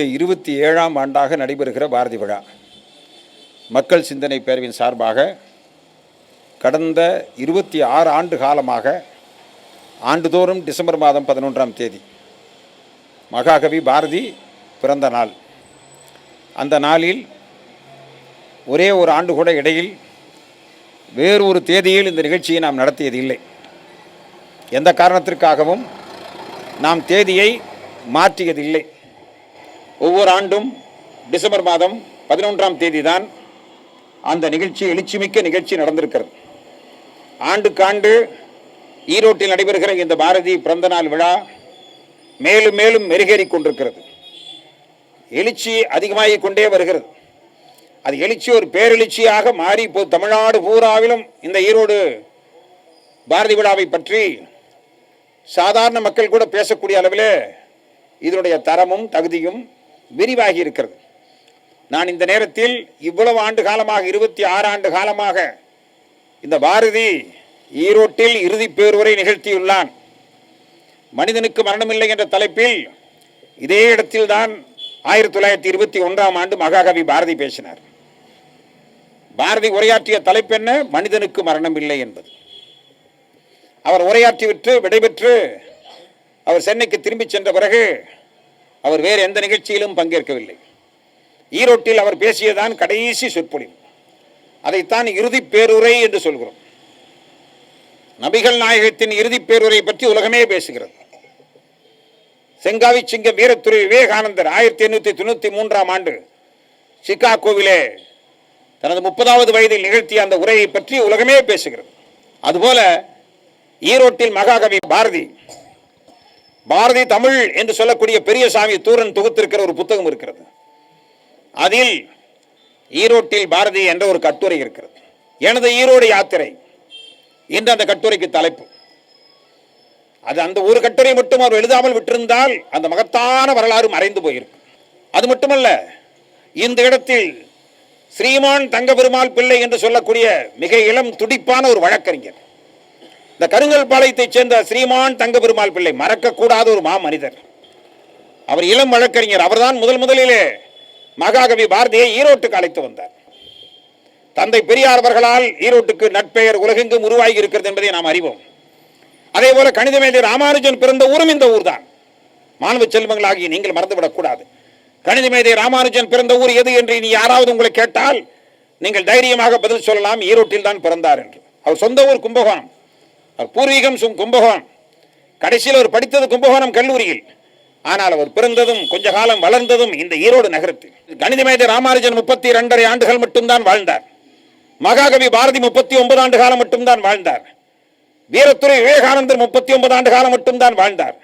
இது இருபத்தி ஏழாம் ஆண்டாக நடைபெறுகிற பாரதி விழா. மக்கள் சிந்தனை பேரவின் சார்பாக கடந்த இருபத்தி ஆறு ஆண்டு காலமாக ஆண்டுதோறும் டிசம்பர் மாதம் பதினொன்றாம் தேதி மகாகவி பாரதி பிறந்த நாள். அந்த நாளில் ஒரே ஒரு ஆண்டு கூட இடையில் வேறு ஒரு தேதியில் இந்த நிகழ்ச்சியை நாம் நடத்தியது இல்லை. எந்த காரணத்திற்காகவும் நாம் தேதியை மாற்றியதில்லை. ஒவ்வொரு ஆண்டும் டிசம்பர் மாதம் பதினொன்றாம் தேதி தான் அந்த நிகழ்ச்சி எழுச்சிமிக்க நிகழ்ச்சி நடந்திருக்கிறது. ஆண்டுக்காண்டு ஈரோட்டில் நடைபெறுகிற இந்த பாரதி பிறந்தநாள் விழா மேலும் மேலும் மெருகேறி கொண்டிருக்கிறது. எழுச்சி அதிகமாகி கொண்டே வருகிறது. அது எழுச்சி ஒரு பேரெழுச்சியாக மாறி இப்போ தமிழ்நாடு பூராவிலும் இந்த ஈரோடு பாரதி விழாவை பற்றி சாதாரண மக்கள் கூட பேசக்கூடிய அளவில் இதனுடைய தரமும் தகுதியும் விரிவாகி இருக்கிறது நான் இந்த நேரத்தில் இவ்வளவு ஆண்டு காலமாக இருபத்தி ஆறு ஆண்டு காலமாக இந்த பாரதி ஈரோட்டில் இறுதி பேருவரை நிகழ்த்தியுள்ளான். மனிதனுக்கு மரணமில்லை என்ற தலைப்பில் இதே இடத்தில்தான் ஆயிரத்தி தொள்ளாயிரத்தி இருபத்தி ஒன்றாம் ஆண்டு மகாகவி பாரதி பேசினார். பாரதி உரையாற்றிய தலைப்பு என்ன? மனிதனுக்கு மரணமில்லை என்பது. அவர் உரையாற்றிவிட்டு விடைபெற்று அவர் சென்னைக்கு திரும்பி சென்ற பிறகு அவர் வேறு எந்த நிகழ்ச்சியிலும் பங்கேற்கவில்லை. ஈரோட்டில் அவர் பேசியதான் கடைசி சொற்பொழிவு. அதைத்தான் இறுதி பேருரை என்று சொல்கிறோம். நபிகள் நாயகத்தின் இறுதி பேருரை பற்றி உலகமே பேசுகிறது. செங்காவி சிங்கம் வீரத்துறை விவேகானந்தர் ஆயிரத்தி எண்ணூற்றி தொண்ணூற்றி மூன்றாம் ஆண்டு சிகாகோவிலே தனது முப்பதாவது வயதில் நிகழ்த்திய அந்த உரையை பற்றி உலகமே பேசுகிறது. அதுபோல ஈரோட்டில் மகாகவி பாரதி பாரதி தமிழ் என்று சொல்லக்கூடிய பெரியசாமி தூரன் தொகுத்திருக்கிற ஒரு புத்தகம் இருக்கிறது. அதில் ஈரோட்டில் பாரதி என்ற ஒரு கட்டுரை இருக்கிறது. எனது ஈரோடு யாத்திரை என்று அந்த கட்டுரைக்கு தலைப்பு. அது அந்த ஒரு கட்டுரை மட்டும் அவர் எழுதாமல் விட்டிருந்தால் அந்த மகத்தான வரலாறு மறைந்து போயிருக்கும் அது மட்டுமல்ல இந்த இடத்தில் ஸ்ரீமான் தங்கபெருமாள் பிள்ளை என்று சொல்லக்கூடிய மிக இளம் துடிப்பான ஒரு வழக்கறிஞர் இந்த கருங்கல் பாளையத்தைச் சேர்ந்த ஸ்ரீமான் தங்கபெருமாள் பிள்ளை மறக்கக்கூடாத ஒரு மா மனிதர் அவர் இளம் வழக்கறிஞர். அவர்தான் முதல் முதலிலே மகாகவி பாரதியை ஈரோட்டுக்கு அழைத்து வந்தார். தந்தை பெரியார் அவர்களால் ஈரோட்டுக்கு நட்பெயர் உலகெங்கும் உருவாகி இருக்கிறது என்பதை நாம் அறிவோம். அதே போல கணித மேதை ராமானுஜன் பிறந்த ஊரும் இந்த ஊர் தான் மாணவ செல்வங்களாகிய நீங்கள் மறந்துவிடக்கூடாது. கணித மேதை ராமானுஜன் பிறந்த ஊர் எது என்று நீ யாராவது உங்களை கேட்டால் நீங்கள் தைரியமாக பதில் சொல்லலாம். ஈரோட்டில் தான் பிறந்தார் என்று. அவர் சொந்த ஊர் கும்பகோணம். பூர்வீகம் சும் கும்பகோணம். கடைசியில் அவர் படித்தது கும்பகோணம் கல்லூரியில். ஆனால் அவர் பிறந்ததும் கொஞ்ச காலம் வளர்ந்ததும் இந்த ஈரோடு நகரத்தில் கணித மேதை ராமானுஜன் முப்பத்தி இரண்டரை ஆண்டுகள் மட்டும்தான் வாழ்ந்தார். மகாகவி பாரதி முப்பத்தி ஒன்பது ஆண்டு காலம் மட்டும்தான் வாழ்ந்தார். வீரத்துறை விவேகானந்தர் முப்பத்தி ஒன்பது ஆண்டு காலம் மட்டும்தான் வாழ்ந்தார்.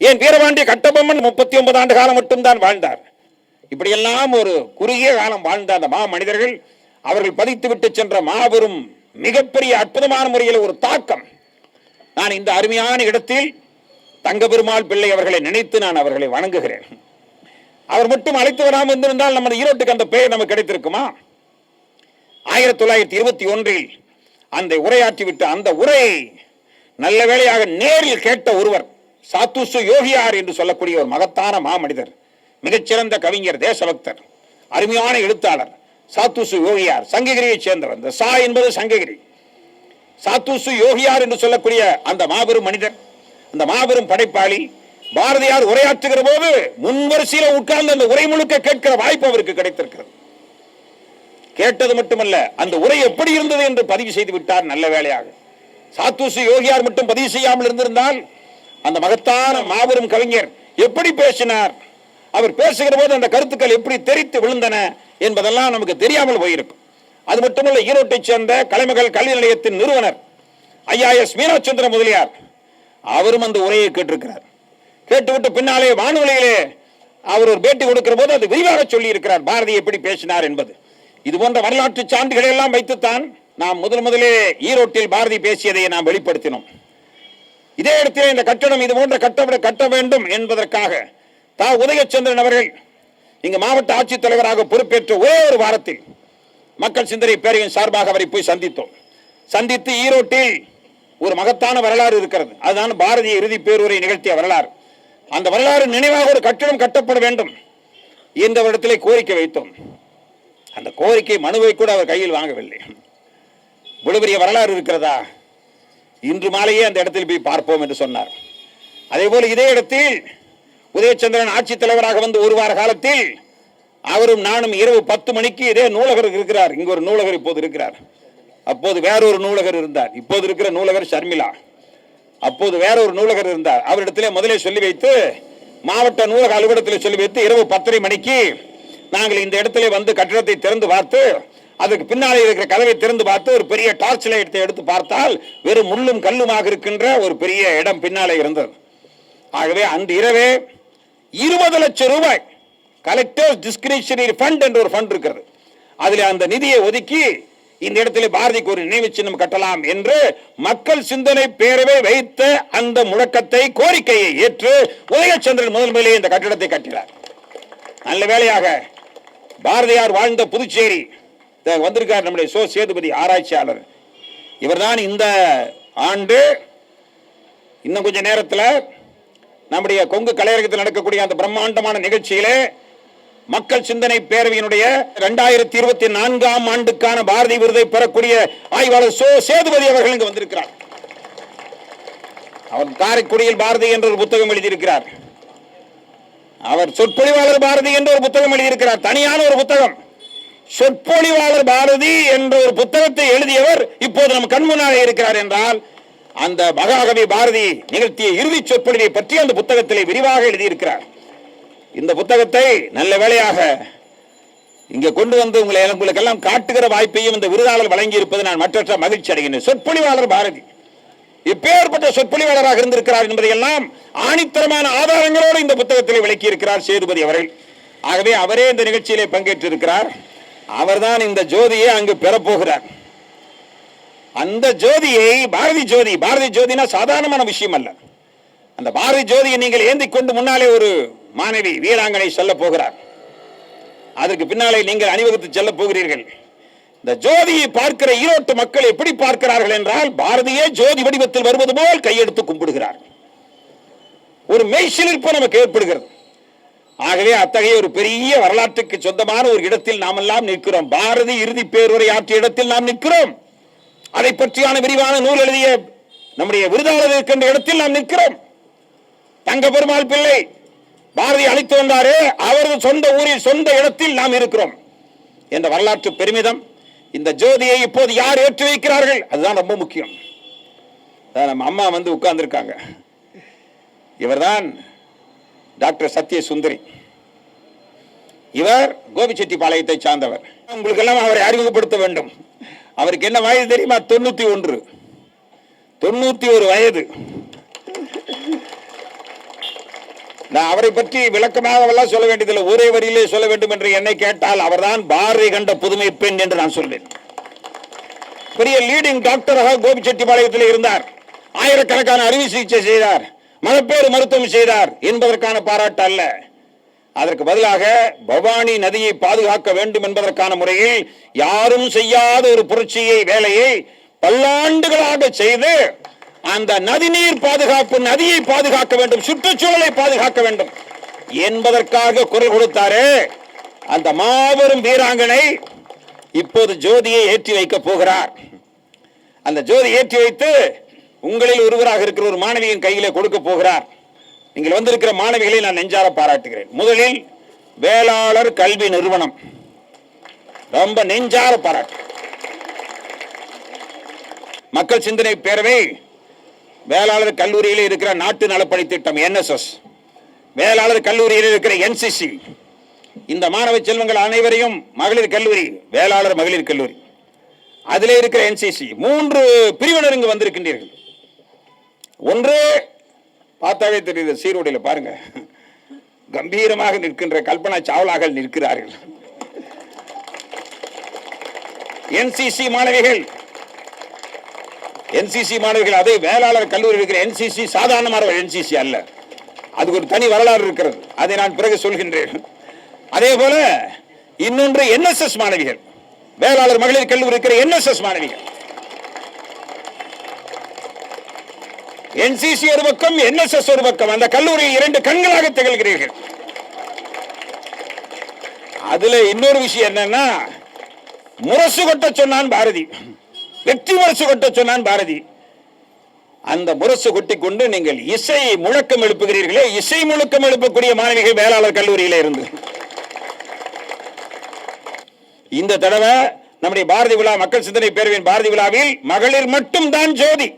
ஏன் வீரபாண்டிய கட்டபொம்மன் முப்பத்தி ஒன்பது ஆண்டு காலம் மட்டும்தான் வாழ்ந்தார்? இப்படியெல்லாம் ஒரு குறுகிய காலம் வாழ்ந்த அந்த மா மனிதர்கள் அவர்கள் பதித்து விட்டு சென்ற மாபெரும் மிகப்பெரிய அற்புதமான முறையில் ஒரு தாக்கம். நான் இந்த அருமையான இடத்தில் தங்கபெருமாள் பிள்ளை அவர்களை நினைத்து நான் அவர்களை வணங்குகிறேன். அவர் மட்டும் அழைத்து வராமல் இருந்திருந்தால் நமது ஈரோட்டுக்கு அந்த பெயர் நமக்கு கிடைத்திருக்குமா? ஆயிரத்தி தொள்ளாயிரத்தி இருபத்தி ஒன்றில் அந்த உரையாற்றிவிட்ட அந்த உரையை நல்ல வேளையாக நேரில் கேட்ட ஒருவர் சாத்துசு யோகியார் என்று சொல்லக்கூடிய ஒரு மகத்தான மாமனிதர் மிகச்சிறந்த கவிஞர் தேசபக்தர் அருமையான எழுத்தாளர் சாத்துசு யோகியார் சங்ககிரியைச் சேர்ந்தவர். இந்த சா என்பது சங்ககிரி. சாத்தூசு யோகியார் என்று சொல்லக்கூடிய அந்த மாபெரும் மனிதர் அந்த மாபெரும் படைப்பாளி பாரதியார் உரையாற்றுகிற போது முன்வரிசையில் உட்கார்ந்து அந்த உரை முழுக்க கேட்கிற வாய்ப்பு அவருக்கு கிடைத்திருக்கிறது. கேட்டது மட்டுமல்ல அந்த உரை எப்படி இருந்தது என்று பதிவு செய்து விட்டார் நல்ல வேலையாக சாத்தூசு யோகியார் மட்டும் பதிவு செய்யாமல் இருந்திருந்தால் அந்த மகத்தான மாபெரும் கவிஞர் எப்படி பேசினார் அவர் பேசுகிற போது அந்த கருத்துக்கள் எப்படி தெரித்து விழுந்தன என்பதெல்லாம் நமக்கு தெரியாமல் போயிருக்கும். அது மட்டுமல்ல ஈரோட்டை சேர்ந்த கலைமகள் கல்வி நிலையத்தின் நிறுவனர் ஐஆஎஸ் மீனாச்சந்திர முதலியார் அவரும் அந்த உரையை கேட்டிருக்கிறார். கேட்டுவிட்டு பின்னாலே வானொலியிலே அவர் ஒரு பேட்டி கொடுக்கிற போது அது விரிவாக சொல்லி இருக்கிறார் பாரதி எப்படி பேசினார் என்பது. இது போன்ற வரலாற்று சான்றுகளை எல்லாம் வைத்துத்தான் நாம் முதல் முதலே ஈரோட்டில் பாரதி பேசியதை நாம் வெளிப்படுத்தினோம். இதே இடத்திலே இந்த கட்டடம் இது போன்ற கட்டப்பட கட்ட வேண்டும் என்பதற்காக தா. உதயச்சந்திரன் அவர்கள் இங்கு மாவட்ட ஆட்சித்தலைவராக பொறுப்பேற்ற ஒரே ஒரு வாரத்தில் மக்கள் சிந்தனை பேரையின் சார்பாக அவரை போய் சந்தித்தோம். சந்தித்து ஈரோட்டில் ஒரு மகத்தான வரலாறு இருக்கிறது. அதுதான் பாரதிய இறுதி பேருரை நிகழ்த்திய வரலாறு. அந்த வரலாறு நினைவாக ஒரு கட்டிடம் கட்டப்பட வேண்டும் இந்த வருடத்திலே கோரிக்கை வைத்தோம். அந்த கோரிக்கை மனுவை கூட அவர் கையில் வாங்கவில்லை. இவ்வளவு பெரிய வரலாறு இருக்கிறதா? இன்று மாலையே அந்த இடத்தில் போய் பார்ப்போம் என்று சொன்னார். அதே போல இதே இடத்தில் உதயச்சந்திரன் ஆட்சித் தலைவராக வந்து ஒரு வார காலத்தில் அவரும் நானும் இரவு பத்து மணிக்கு இதே நூலகர் இருக்கிறார். இங்க ஒரு நூலகர் இப்போது இருக்கிறார். அப்போது வேறொரு நூலகர் இருந்தார். இப்போது இருக்கிற நூலகர் ஷர்மிளா. அப்போது வேற ஒரு நூலகர் இருந்தார். அவரிடத்திலே முதலே சொல்லி வைத்து மாவட்ட நூலக அலுவலகத்தில் சொல்லி வைத்து இரவு பத்தரை மணிக்கு நாங்கள் இந்த இடத்துல வந்து கட்டிடத்தை திறந்து பார்த்து அதுக்கு பின்னாலே இருக்கிற கதவை திறந்து பார்த்து ஒரு பெரிய டார்ச் லைட்டை எடுத்து பார்த்தால் வெறும் முள்ளும் கல்லுமாக இருக்கின்ற ஒரு பெரிய இடம் பின்னாலே இருந்தது. ஆகவே அன்று இரவே இருபது லட்சம் ரூபாய் கலெக்டர்ஸ் டிஸ்கிரிப்ஷனரி ஃபண்ட் என்ற ஒரு ஃபண்ட் இருக்கிறது. அதில் அந்த நிதியை ஒதுக்கி இந்த இடத்துல பாரதிக்கு ஒரு நினைவு சின்னம் கட்டலாம் என்று மக்கள் சிந்தனை பேரவை வைத்த அந்த முழக்கத்தை கோரிக்கையை ஏற்று உதயச்சந்திரன் முதல் முதலே இந்த கட்டிடத்தை கட்டினார். நல்ல வேளையாக பாரதியார் வாழ்ந்த புதுச்சேரி வந்திருக்கார் நம்முடைய சோ சேதுபதி ஆராய்ச்சியாளர். இவர்தான் இந்த ஆண்டு இன்னும் கொஞ்ச நேரத்தில் நம்முடைய கொங்கு கலையரங்கத்தில் நடக்கக்கூடிய அந்த பிரம்மாண்டமான நிகழ்ச்சியிலே மக்கள் சிந்தனை பேரவையினுடைய இரண்டாயிரத்தி இருபத்தி நான்காம் ஆண்டுக்கான பாரதி விருதை பெறக்கூடிய ஆய்வாளர் சோ சேதுபதி அவர்கள் இங்கு வந்திருக்கிறார். அவர் காரைக்குடியில் பாரதி என்ற ஒரு புத்தகம் எழுதியிருக்கிறார். அவர் சொற்பொழிவாளர் பாரதி என்ற ஒரு புத்தகம் எழுதியிருக்கிறார். தனியான ஒரு புத்தகம். சொற்பொழிவாளர் பாரதி என்ற ஒரு புத்தகத்தை எழுதியவர் இப்போது நம் கண்முன்னாலே இருக்கிறார் என்றால் அந்த மகாகவி பாரதி நிகழ்த்திய இறுதி சொற்பொழிவை பற்றி அந்த புத்தகத்திலே விரிவாக எழுதியிருக்கிறார். இந்த புத்தகத்தை நல்ல வேளையாக இங்கே கொண்டு வந்து உங்களை உங்களுக்கெல்லாம் காட்டுகிற வாய்ப்பையும் இந்த விருதாளர் வழங்கி இருப்பது நான் மற்ற மகிழ்ச்சி அடைகிறேன் சொற்பொழிவாளர் பாரதி இப்பேற்பட்ட சொற்பொழிவாளராக இருந்திருக்கிறார் என்பதையெல்லாம் ஆணித்தரமான ஆதாரங்களோடு இந்த புத்தகத்தில் விளக்கி இருக்கிறார் சேதுபதி அவர்கள். ஆகவே அவரே இந்த நிகழ்ச்சியிலே பங்கேற்றிருக்கிறார். அவர்தான் இந்த ஜோதியை அங்கு பெறப்போகிறார். அந்த ஜோதியை பாரதி ஜோதி பாரதி ஜோதினா சாதாரணமான விஷயம் அல்ல. அந்த பாரதி ஜோதியை நீங்கள் ஏந்தி கொண்டு முன்னாலே ஒரு மாணவி வீராங்கனை செல்ல போகிறார். அதற்கு பின்னாலே நீங்கள் அணிவகுத்து செல்ல போகிறீர்கள். இந்த ஜோதியை பார்க்கிற ஈரோட்டு மக்கள் எப்படி பார்க்கிறார்கள் என்றால் பாரதியே ஜோதி வடிவத்தில் வருவது போல் கையெடுத்து கும்பிடுகிறார். ஒரு மெய்சிலிருப்பு நமக்கு ஏற்படுகிறது. ஆகவே அத்தகைய ஒரு பெரிய வரலாற்றுக்கு சொந்தமான ஒரு இடத்தில் நாம் எல்லாம் நிற்கிறோம். பாரதி இறுதி பேருரை ஆற்றிய இடத்தில் நாம் நிற்கிறோம். அதை பற்றியான விரிவான நூல் எழுதிய நம்முடைய விருதாளர் இருக்கின்ற இடத்தில் நாம் நிற்கிறோம். தங்க பெருமாள் பிள்ளை பாரதி அழைத்து வந்தாரே அவரது சொந்த ஊரில் சொந்த இடத்தில் நாம் இருக்கிறோம். என்ற வரலாற்று பெருமிதம் இந்த ஜோதியை இப்போது யார் ஏற்றி வைக்கிறார்கள் அதுதான் ரொம்ப முக்கியம். நம்ம அம்மா வந்து உட்கார்ந்துருக்காங்க. இவர்தான் டாக்டர் சத்ய சுந்தரி இவர் கோபிச்செட்டிப்பாளையத்தை சார்ந்தவர். உங்களுக்கெல்லாம் அவரை அறிமுகப்படுத்த வேண்டும். அவருக்கு என்ன வயது தெரியுமா? தொண்ணூத்தி ஒன்று. தொண்ணூத்தி ஒரு வயது. நான் அவரை பற்றி விளக்கமாக சொல்ல வேண்டியதில்லை. ஒரே வரியிலே சொல்ல வேண்டும் என்று என்னை கேட்டால் அவர்தான் பாரதி கண்ட புதுமை பெண் என்று நான் சொல்வேன். பெரிய லீடிங் டாக்டராக கோபிச்செட்டிப்பாளையத்தில் இருந்தார். ஆயிரக்கணக்கான அறுவை சிகிச்சை செய்தார். மகப்பேறு மருத்துவம் செய்தார் என்பதற்கான பாராட்டு அல்ல. அதற்கு பதிலாக பவானி நதியை பாதுகாக்க வேண்டும் என்பதற்கான முறையில் யாரும் செய்யாத ஒரு புரட்சியை வேலையை பல்லாண்டுகளாக செய்து அந்த நதிநீர் பாதுகாப்பு நதியை பாதுகாக்க வேண்டும் சுற்றுச்சூழலை பாதுகாக்க வேண்டும் என்பதற்காக குரல் கொடுத்தாரே. அந்த மாபெரும் வீராங்கனை இப்போது ஜோதியை ஏற்றி வைக்க போகிறார். அந்த ஜோதி ஏற்றி வைத்து உங்களில் ஒருவராக இருக்கிற ஒரு மாணவியின் கையிலே கொடுக்க போகிறார். நீங்கள் வந்திருக்கிற மாணவிகளை நான் நெஞ்சார பாராட்டுகிறேன். முதலில் வேளாளர் கல்வி நிறுவனம். ரொம்ப நெஞ்சார பாராட்டு. மக்கள் சிந்தனை பேரவை வேளாளர் கல்லூரியில் இருக்கிற நாட்டு நலப்பணி திட்டம் என்எஸ்எஸ் வேளாளர் கல்லூரியில் இருக்கிற என்சிசி இந்த மாணவ செல்வங்கள் அனைவரையும் மகளிர் கல்லூரி வேளாளர் மகளிர் கல்லூரி. அதிலே இருக்கிற என்சிசி மூன்று பிரிவினர் இங்கு வந்திருக்கின்றீர்கள். ஒன்று பார்த்தாவே தெரியுது சீரோடையில் பாருங்க. கம்பீரமாக நிற்கின்ற கல்பனா சாவலாக நிற்கிறார்கள். என்சிசி மாணவிகள் என்சிசி மாணவிகள் அதே வேளாளர் கல்லூரி இருக்கிற என்சிசி சாதாரணமான என்சிசி அல்ல. அதுக்கு ஒரு தனி வரலாறு இருக்கிறது. அதை நான் பிறகு சொல்கின்றேன். அதே போல இன்னொன்று என்எஸ்எஸ் மாணவிகள். வேளாளர் மகளிர் கல்லூரி இருக்கிற என்எஸ்எஸ் மாணவிகள். என்சிசி ஒரு பக்கம் என்எஸ்எஸ் ஒரு பக்கம். அந்த கல்லூரியில் இரண்டு கண்களாக திகழ்கிறீர்கள். அதுல இன்னொரு விஷயம் என்னன்னா முரசு கொட்ட சொன்னான் பாரதி. வெற்றி முரசு கொட்ட சொன்னான் பாரதி. அந்த முரசு கொட்டி கொண்டு நீங்கள் இசை முழக்கம் எழுப்புகிறீர்களே இசை முழக்கம் எழுப்பக்கூடிய மாணவிகள் வேளாளர் கல்லூரியில இருந்து. இந்த தடவை நம்முடைய பாரதி விழா மக்கள் சிந்தனை பேரவையின் பாரதி விழாவில் மகளிர் மட்டும் தான் ஜோதி.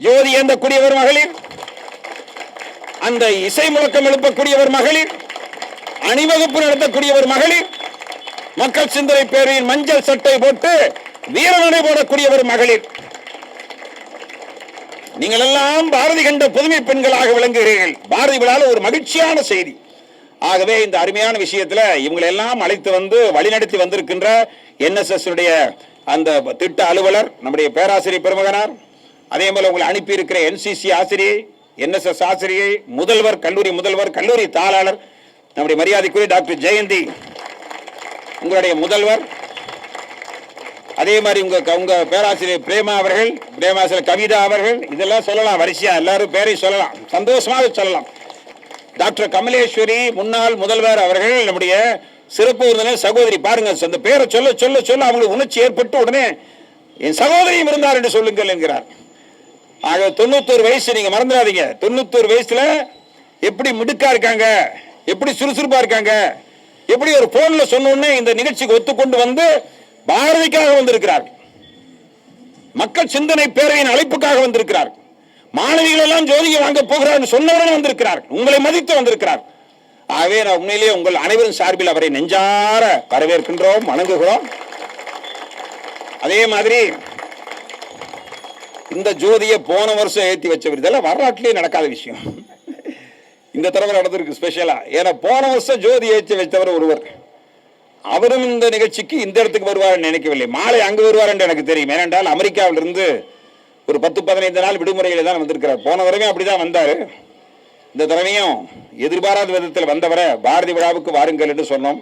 ஜோதி ஏந்தக்கூடியவர் மகளிர்? அந்த இசை முழக்கம் எழுப்பக்கூடியவர் மகளிர்? அணிவகுப்பு நடத்தக்கூடியவர் மகளிர்? மக்கள் சிந்தனை பேரவையின் மஞ்சள் சட்டை போட்டு வீரநடை போடக்கூடியவர் மகளிர். நீங்கள் எல்லாம் பாரதி கண்ட புதுமை பெண்களாக விளங்குகிறீர்கள். பாரதி விழாவில் ஒரு மகிழ்ச்சியான செய்தி. ஆகவே இந்த அருமையான விஷயத்துல இவங்களை எல்லாம் அழைத்து வந்து வழிநடத்தி வந்திருக்கின்ற என்எஸ்எஸ் உடைய அந்த திட்ட அலுவலர் நம்முடைய பேராசிரியர் பெருமகனார் அதே போல உங்களை அனுப்பி இருக்கிற என்சிசி ஆசிரியை என்எஸ்எஸ் ஆசிரியை முதல்வர் கல்லூரி முதல்வர் கல்லூரி தாளாளர் நம்முடைய மரியாதைக்குரிய டாக்டர் ஜெயந்தி உங்களுடைய முதல்வர் அதே மாதிரி உங்க உங்க பேராசிரியர் பிரேமா அவர்கள் பிரேமாசிரியர் கவிதா அவர்கள் இதெல்லாம் சொல்லலாம் வரிசையா எல்லாரும் பேரையும் சொல்லலாம் சந்தோஷமாக சொல்லலாம். டாக்டர் கமலேஸ்வரி முன்னாள் முதல்வர் அவர்கள் நம்முடைய சிறப்பு விருந்தினர் சகோதரி பாருங்க அந்த பேரை சொல்ல சொல்ல சொல்ல அவங்களுக்கு உணர்ச்சி ஏற்பட்டு உடனே என் சகோதரியும் இருந்தார் என்று சொல்லுங்கள் என்கிறார். ஆக தொண்ணூத்தோரு வயசு நீங்க மறந்துடாதீங்க. தொண்ணூத்தோரு வயசுல எப்படி மிடுக்கா இருக்காங்க எப்படி சுறுசுறுப்பா இருக்காங்க எப்படி ஒரு போன்ல சொன்னோன்னே இந்த நிகழ்ச்சிக்கு ஒத்துக்கொண்டு வந்து பாரதிக்காக வந்திருக்கிறார். மக்கள் சிந்தனை பேரவையின் அழைப்புக்காக வந்திருக்கிறார். மாணவிகள் எல்லாம் ஜோதியை வாங்க போகிறார் சொன்னவுடன் வந்திருக்கிறார். உங்களை மதித்து வந்திருக்கிறார். ஆகவே நான் உண்மையிலேயே உங்கள் அனைவரும் சார்பில் அவரை நெஞ்சார வரவேற்கின்றோம் வணங்குகிறோம். அதே மாதிரி இந்த ஜோதியை போன வருஷம் ஏற்றி வச்சவர் இதெல்லாம் வரலாற்றிலேயே நடக்காத விஷயம். இந்த தடவை நடந்திருக்கு ஸ்பெஷலா ஏன்னா போன வருஷம் ஜோதி ஏற்றி வைத்தவர் ஒருவர். அவரும் இந்த நிகழ்ச்சிக்கு இந்த இடத்துக்கு வருவார் நினைக்கவில்லை. மாலை அங்கு வருவார் என்று எனக்கு தெரியும். ஏனென்றால் அமெரிக்காவில் இருந்து ஒரு பத்து பதினைந்து நாள் விடுமுறையில் தான் வந்திருக்கிறார். போன தடவையும் அப்படிதான் வந்தார். இந்த தடவையும் எதிர்பாராத விதத்தில் வந்தவரை பாரதி விழாவுக்கு வாருங்கள் என்று சொன்னோம்.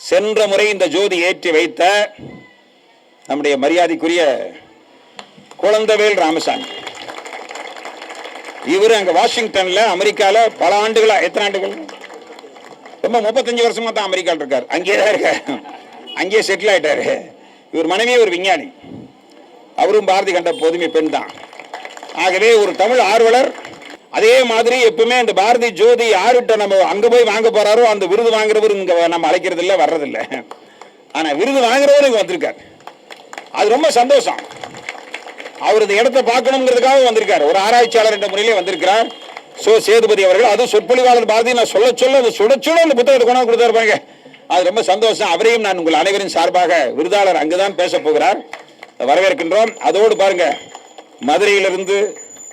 சென்ற முறை இந்த ஜோதி ஏற்றி வைத்த நம்முடைய மரியாதைக்குரிய குழந்தவேல் ராமசாமி. இவர் அங்கே வாஷிங்டனில் அமெரிக்காவில் பல ஆண்டுகளாக எத்தனை ஆண்டுகள்? ரொம்ப முப்பத்தஞ்சு வருஷமா தான் அமெரிக்காவில் இருக்கார். அங்கேயே தான் இருக்கார். அங்கேயே செட்டில் ஆயிட்டாரு. இவர் மனைவி ஒரு விஞ்ஞானி. அவரும் பாரதி கண்ட பொதுமை பெண் தான். ஆகவே ஒரு தமிழ் ஆர்வலர் அதே மாதிரி எப்பவுமே இந்த பாரதி ஜோதி யாருகிட்ட நம்ம அங்க போய் வாங்க போறாரோ அந்த விருது வாங்குறவர் இங்க நம்ம அழைக்கிறது இல்லை வர்றதில்ல ஆனா விருது வாங்குறவர் இங்க வந்திருக்கார். அது ரொம்ப சந்தோஷம். அவர் இந்த இடத்தை பார்க்கணுங்கிறதுக்காக வந்திருக்கார். ஒரு ஆராய்ச்சியாளர் என்ற முறையிலே வந்திருக்கிறார். சோ சேதுபதி அவர்கள் அதுவும் சொற்பொழிவாளர் பாரதி நான் சொல்ல சொல்ல அந்த சுட சுட அந்த புத்தகத்தை கொண்டாந்து கொடுத்துருப்பாங்க அது ரொம்ப சந்தோஷம். அவரையும் நான் உங்கள் அனைவரின் சார்பாக விருதாளர் அங்குதான் பேச போகிறார். வரவேற்கின்றோம். அதோடு பாருங்க மதுரையிலிருந்து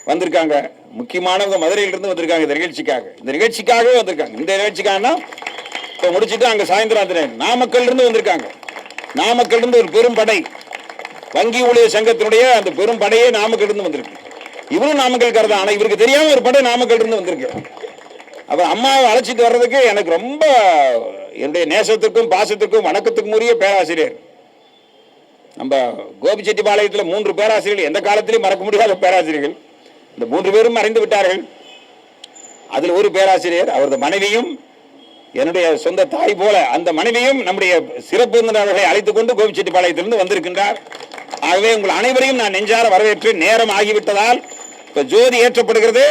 வந்திருக்காங்க. முக்கியமானவங்க மதுரையிலிருந்து வந்திருக்காங்க இந்த நிகழ்ச்சிக்காக. இந்த நிகழ்ச்சிக்காகவே வந்திருக்காங்க. இந்த நிகழ்ச்சிக்காகனா? இப்போ முடிச்சுட்டு அங்கே சாயந்தரம் அந்த நாமக்கல் இருந்து வந்திருக்காங்க. நாமக்கல் இருந்து ஒரு பெரும் படை. வங்கி ஊழியர் சங்கத்தினுடைய அந்த பெரும் படையே நாமக்கல் இருந்து வந்திருக்கு. இவரும் நாமக்கல் தான். ஆனால் இவருக்கு தெரியாமல் ஒரு படம் நாமக்கல் இருந்து வந்திருக்கு. அப்புறம் அம்மாவை அழைச்சிட்டு வர்றதுக்கு எனக்கு ரொம்ப என்னுடைய நேசத்துக்கும் பாசத்துக்கும் வணக்கத்துக்கும் உரிய பேராசிரியர். நம்ம கோபிச்செட்டிப்பாளையத்தில் மூன்று பேராசிரியர்கள் எந்த காலத்திலையும் மறக்க முடியாத பேராசிரியர்கள். இந்த மூன்று பேரும் மறைந்து விட்டார்கள். அதில் ஒரு பேராசிரியர் அவரது மனைவியும் என்னுடைய சொந்த தாய் போல அந்த மனைவியும் நம்முடைய சிறப்பு விருந்தினர்களை அழைத்துக் கொண்டு கோபிச்செட்டிப்பாளையத்திலிருந்து வந்திருக்கின்றார். ஆகவே உங்கள் அனைவரையும் நான் நெஞ்சார வரவேற்று நேரம் ஆகிவிட்டதால் இப்போ ஜோதி ஏற்றப்படுகிறது.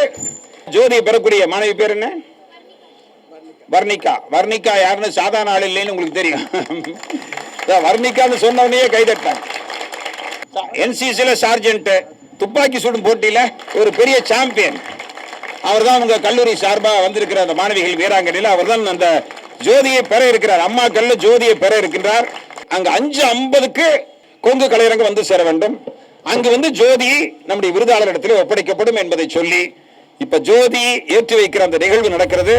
ஜோதியை பெறக்கூடிய மாணவி பேர் என்ன? வர்ணிகா. வர்ணிகா யாருன்னு சாதாரண ஆள் இல்லைன்னு உங்களுக்கு தெரியும். வர்ணிகான்னு சொன்னவனையே உடனே கைதட்டாங்க என்சிசில சார்ஜென்ட் துப்பாக்கி சுடும் போட்டியில ஒரு பெரிய சாம்பியன் அவர் தான் உங்கள் கல்லூரி சார்பாக வந்திருக்கிற அந்த மாணவிகள் வீராங்கனையில். அவர் தான் அந்த ஜோதியை பெற இருக்கிறார். அம்மாக்கள்ல ஜோதியை பெற இருக்கின்றார். அங்கே அஞ்சு ஐம்பதுக்கு கொங்கு கலையரங்கு வந்து சேர வேண்டும். அங்கு வந்து ஜோதி நம்முடைய விருதாளர் இடத்திலே ஒப்படைக்கப்படும் என்பதை சொல்லி இப்ப ஜோதி ஏற்றி வைக்கிற அந்த நிகழ்வு நடக்கிறது.